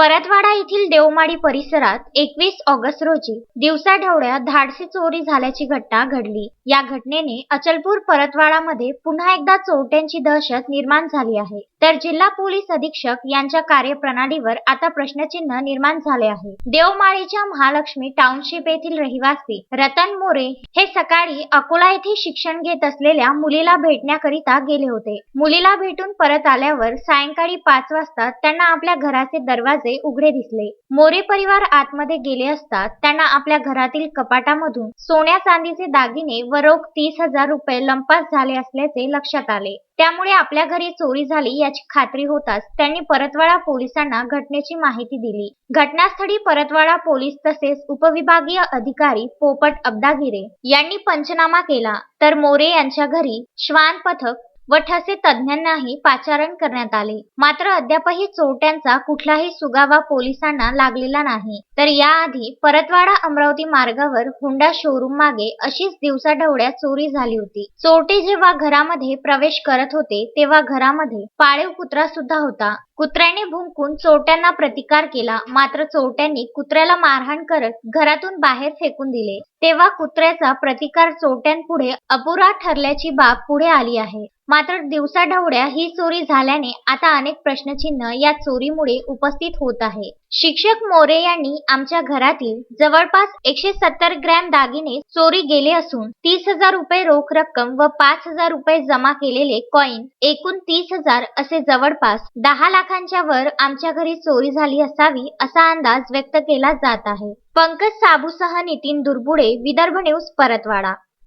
परतवाडा येथील देवमाडी परिसरात एकवीस ऑगस्ट रोजी दिवसाढवळ्या धाडसी चोरी झाल्याची घटना घडली. या घटनेने अचलपूर परतवाडामध्ये पुन्हा एकदा चोरट्यांची दहशत निर्माण झाली आहे. तर जिल्हा पोलीस अधीक्षक यांच्या कार्यप्रणालीवर आता प्रश्नचिन्ह निर्माण झाले आहे. देवमाळीच्या महालक्ष्मी टाउनशिप येथील रहिवासी रतन मोरे हे सकाळी अकोला येथे शिक्षण घेत असलेल्या मुलीला भेटण्याकरिता गेले होते. मुलीला भेटून परत आल्यावर सायंकाळी पाच वाजता त्यांना आपल्या घराचे दरवाजे उघडे दिसले. मोरे परिवार आतमध्ये गेले असता त्यांना आपल्या घरातील कपाटामधून सोन्या चांदीचे दागिने व रोख तीस हजार रुपये लंपास झाले असल्याचे लक्षात आले. त्यामुळे आपल्या घरी चोरी झाली याची खात्री होताच त्यांनी परतवाडा पोलिसांना घटनेची माहिती दिली. घटनास्थळी परतवाडा पोलीस तसेच उपविभागीय अधिकारी पोपट अब्दागिरे यांनी पंचनामा केला. तर मोरे यांच्या घरी श्वान पथक व ठसे तज्ज्ञांनाही पाचारण करण्यात आले. मात्र अद्यापही चोरट्यांचा कुठलाही सुगावा पोलिसांना लागलेला नाही. तर याआधी परतवाडा अमरावती मार्गावर हुंडा शोरूम मागे अशीच दिवसाढवळ्या चोरी झाली होती. चोरटे जेव्हा घरामध्ये प्रवेश करत होते तेव्हा घरामध्ये पाळीव कुत्रा सुद्धा होता. कुत्र्याने भुंकून चोरट्यांना प्रतिकार केला. मात्र चोरट्यांनी कुत्र्याला मारहाण करत घरातून बाहेर फेकून दिले. तेव्हा कुत्र्याचा प्रतिकार चोरट्यांपुढे अपुरा ठरल्याची बाब पुढे आली आहे. मात्र दिवसाढवळ्या ही चोरी झाल्याने आता अनेक प्रश्नचिन्ह या चोरीमुळे उपस्थित होत आहे. शिक्षक मोरे यांनी आमच्या घरातील जवळपास एकशे सत्तर ग्रॅम दागिने चोरी गेले असून तीस हजार रुपये रोख रक्कम व पाच हजार रुपये जमा केलेले कॉईन एकूण तीस हजार असे जवळपास दहा लाखांच्या वर आमच्या घरी चोरी झाली असावी असा अंदाज व्यक्त केला जात आहे. पंकज साबूसह नितीन दुर्बुडे विदर्भ न्यूज परतवाडा.